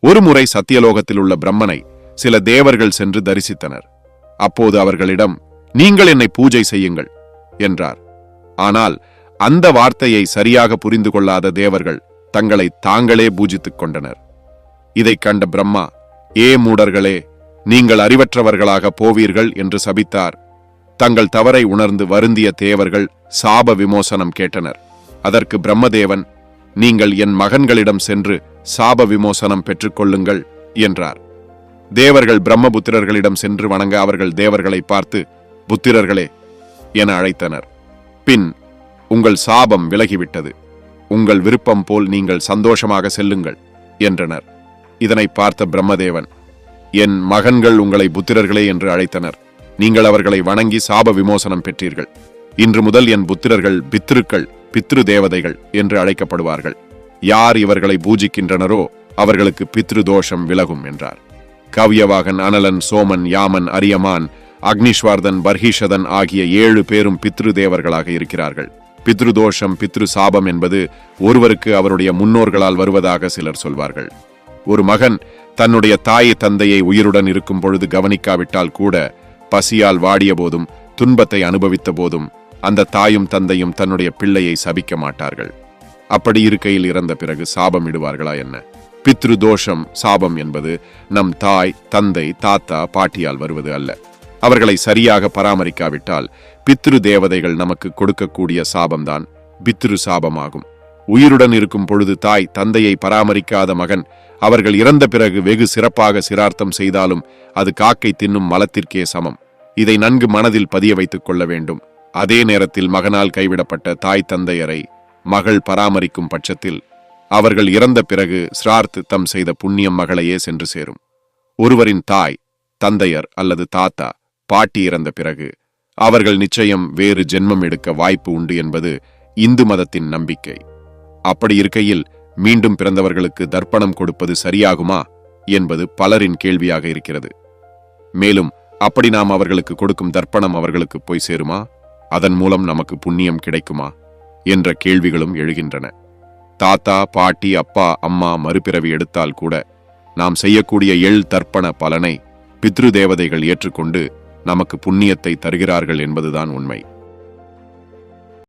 ஒருமுறை சத்தியலோகத்தில் உள்ள பிரம்மனை சில தேவர்கள் சென்று தரிசித்தனர். அப்போது அவர்களிடம் நீங்கள் என்னை பூஜை செய்யுங்கள் என்றார். ஆனால் அந்த வார்த்தையை சரியாக புரிந்து கொள்ளாத தேவர்கள் தங்களை தாங்களே பூஜித்துக் கொண்டனர். இதைக் கண்ட பிரம்மா ஏ மூடர்களே நீங்கள் அறிவற்றவர்களாக போவீர்கள் என்று சபித்தார். தங்கள் தவறை உணர்ந்து வருந்திய தேவர்கள் சாப விமோசனம் கேட்டனர். அதற்கு பிரம்மதேவன் நீங்கள் என் மகன்களிடம் சென்று சாப விமோசனம் பெற்றுக்கொள்ளுங்கள் என்றார். தேவர்கள் பிரம்மபுத்திரர்களிடம் சென்று வணங்க அவர்கள் தேவர்களை பார்த்து புத்திரர்களே என அழைத்தனர். பின் உங்கள் சாபம் விலகிவிட்டது. உங்கள் விருப்பம் போல் நீங்கள் சந்தோஷமாக செல்லுங்கள் என்றனர். இதனை பார்த்த பிரம்மதேவன் என் மகன்கள் உங்களை புத்திரர்களே என்று அழைத்தனர். நீங்கள் அவர்களை வணங்கி சாப விமோசனம் பெற்றீர்கள். இன்று முதல் என் புத்திரர்கள் பித்திருக்கள் பித்ரு தேவதைகள் என்று அழைக்கப்படுவார்கள். யார் இவர்களை பூஜிக்கின்றனரோ அவர்களுக்கு பித்ரு தோஷம் விலகும் என்றார். கவ்யவாகன் அனலன் சோமன் யாமன் அரியமான் அக்னிஸ்வார்தன் பர்ஹீஷதன் ஆகிய ஏழு பேரும் பித்ரு தேவர்களாக இருக்கிறார்கள். பித்ரு தோஷம் பித்ரு சாபம் என்பது ஒருவருக்கு அவருடைய முன்னோர்களால் வருவதாக சிலர் சொல்வார்கள். ஒரு மகன் தன்னுடைய தாய் தந்தையை உயிருடன் இருக்கும் பொழுது கவனிக்காவிட்டால் கூட பசியால் வாடிய போதும் துன்பத்தை அனுபவித்த போதும் அந்த தாயும் தந்தையும் தன்னுடைய பிள்ளையை சபிக்க மாட்டார்கள். அப்படி இருக்கையில் இறந்த பிறகு சாபம் இடுவார்களா என்ன? பித்ரு தோஷம் சாபம் என்பது நம் தாய் தந்தை தாத்தா பாட்டியால் வருவது அல்ல. அவர்களை சரியாக பராமரிக்காவிட்டால் பித்ரு தேவதைகள் நமக்கு கொடுக்கக்கூடிய சாபம்தான் பித்ரு சாபமாகும். உயிருடன் இருக்கும் பொழுது தாய் தந்தையை பராமரிக்காத மகன் அவர்கள் இறந்த பிறகு வெகு சிறப்பாக சிரார்த்தம் செய்தாலும் அது காக்கை தின்னும் மலத்திற்கே சமம். இதை நன்கு மனதில் பதிய வைத்துக் கொள்ள வேண்டும். அதே நேரத்தில் மகனால் கைவிடப்பட்ட தாய் தந்தையரை மகள் பராமரிக்கும் பட்சத்தில் அவர்கள் இறந்த பிறகு சிரார்த்தித்தம் தம் செய்த புண்ணியம் மகளையே சென்று சேரும். ஒருவரின் தாய் தந்தையர் அல்லது தாத்தா பாட்டி இறந்த பிறகு அவர்கள் நிச்சயம் வேறு ஜென்மம் எடுக்க வாய்ப்பு உண்டு என்பது இந்து மதத்தின் நம்பிக்கை. அப்படி இருக்கையில் மீண்டும் பிறந்தவர்களுக்கு தர்ப்பணம் கொடுப்பது சரியாகுமா என்பது பலரின் கேள்வியாக இருக்கிறது. மேலும் அப்படி நாம் அவர்களுக்கு கொடுக்கும் தர்ப்பணம் அவர்களுக்கு போய் சேருமா? அதன் மூலம் நமக்கு புண்ணியம் கிடைக்குமா? என்ற கேள்விகளும் எழுகின்றன. தாத்தா பாட்டி அப்பா அம்மா மறுபிறவி எடுத்தால் கூட நாம் செய்யக்கூடிய எள் தர்ப்பண பலனை பித்ரு தேவதைகள் ஏற்றுக்கொண்டு நமக்கு புண்ணியத்தை தருகிறார்கள் என்பதுதான் உண்மை.